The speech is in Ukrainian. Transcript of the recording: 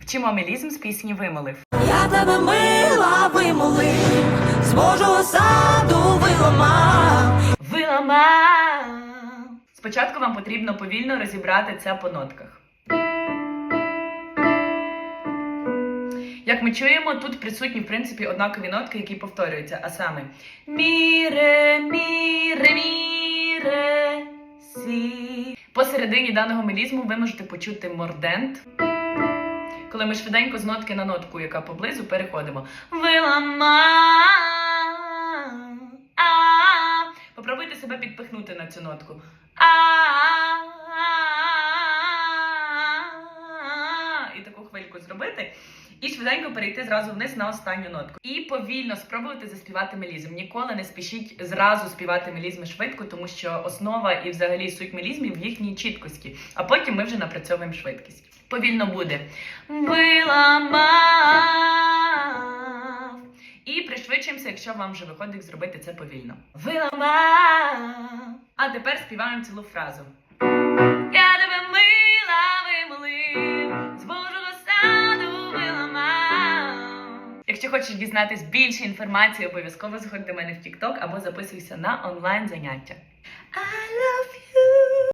Вчимо мелізм з пісні Вимолив. Я тебе мила вимолив, з Божого саду виламав. Виламав! Спочатку вам потрібно повільно розібрати це по нотках. Як ми чуємо, тут присутні, в принципі, однакові нотки, які повторюються, а саме міре, міре, міре, сі. Посередині даного мелізму ви можете почути мордент. Коли ми швиденько з нотки на нотку, яка поблизу, переходимо. Вилама. Попробуйте себе підпихнути на цю нотку. І таку хвильку зробити. І швиденько перейти зразу вниз на останню нотку. І повільно спробуйте заспівати мелізм. Ніколи не спішіть зразу співати мелізми швидко, тому що основа і взагалі суть мелізмів в їхній чіткості. А потім ми вже напрацьовуємо швидкість. Повільно буде. Виламав. І пришвидшуємося, якщо вам вже виходить зробити це повільно. Виламав. А тепер співаємо цілу фразу. Якщо хочеш дізнатись більше інформації, обов'язково заходь до мене в TikTok або записуйся на онлайн заняття. I love you.